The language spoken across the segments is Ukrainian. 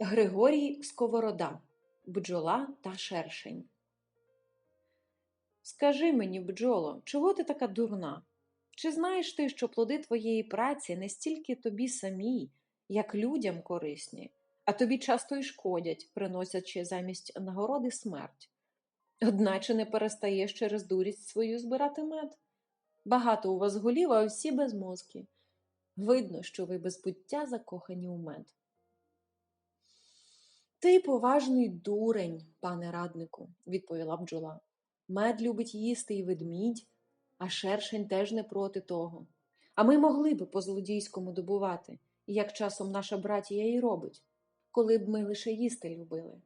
Григорій Сковорода Бджола та шершень. Скажи мені, бджоло, чого ти така дурна? Чи знаєш ти, що плоди твоєї праці не стільки тобі самій, як людям корисні, а тобі часто й шкодять, приносячи замість нагороди смерть? Одначе не перестаєш через дурість свою збирати мед. Багато у вас голів, а всі безмозкі. Видно, що ви без буття закохані у мед. Ти поважний дурень, пане раднику, відповіла бджола. Мед любить їсти і ведмідь, а шершень теж не проти того. А ми могли би по злодійському добувати, як часом наша братія й робить, коли б ми лише їсти любили.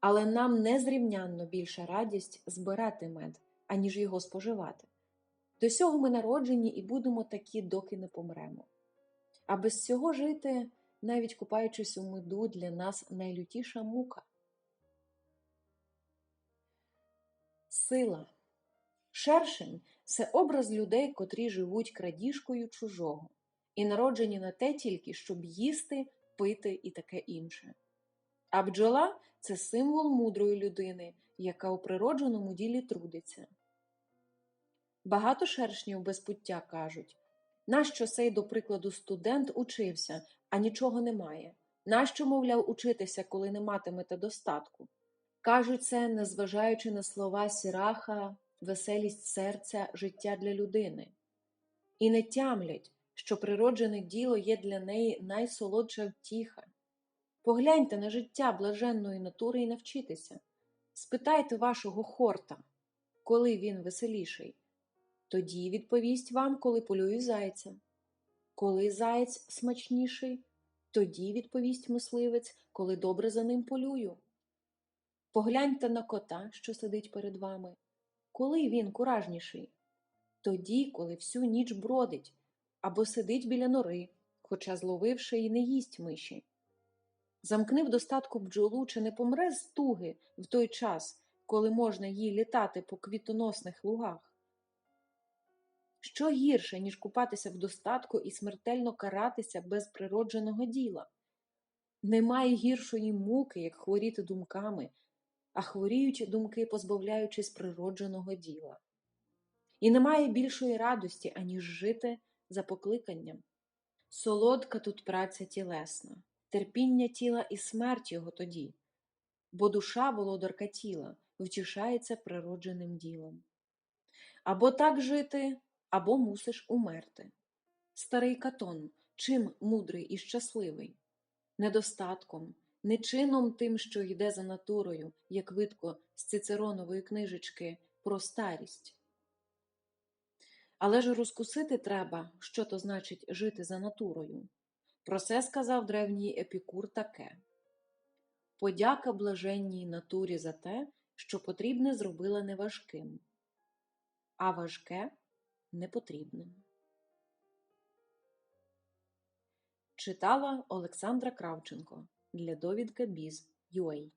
Але нам незрівнянно більша радість збирати мед, аніж його споживати. До сього ми народжені і будемо такі, доки не помремо. А без цього жити, навіть купаючись у меду, для нас найлютіша мука. Сила. Шершень це образ людей, котрі живуть крадіжкою чужого, і народжені на те тільки, щоб їсти, пити і таке інше. А бджола це символ мудрої людини, яка у природженому ділі трудиться. Багато шершнів без пуття кажуть нащо сей, до прикладу, студент учився, а нічого немає? Нащо, мовляв, учитися, коли не матимете достатку? Кажуть це, незважаючи на слова сіраха, веселість серця, життя для людини. І не тямлять, що природжене діло є для неї найсолодша втіха. Погляньте на життя блаженної натури і навчитеся. Спитайте вашого хорта, коли він веселіший. Тоді відповість вам, коли полюю зайця. Коли заєць смачніший, тоді відповість мисливець, коли добре за ним полюю. Погляньте на кота, що сидить перед вами. Коли він куражніший? Тоді, коли всю ніч бродить або сидить біля нори, хоча зловивши і не їсть миші. Замкни в достатку бджолу, чи не помре з туги в той час, коли можна їй літати по квітоносних лугах. Що гірше, ніж купатися в достатку і смертельно каратися без природженого діла? Немає гіршої муки, як хворіти думками, а хворіють думки, позбавляючись природженого діла. І немає більшої радості, аніж жити за покликанням. Солодка тут праця тілесна, терпіння тіла і смерть його тоді, бо душа володарка тіла втішається природженим ділом. Або так жити, або мусиш умерти. Старий катон, чим мудрий і щасливий, недостатком, не чином тим, що йде за натурою, як видко з цицеронової книжечки про старість. Але ж розкусити треба, що то значить жити за натурою. Про це сказав древній епікур таке Подяка блаженній натурі за те, що потрібне зробила неважким, а важке непотрібним. Читала Олександра Кравченко для довідка Біз.UA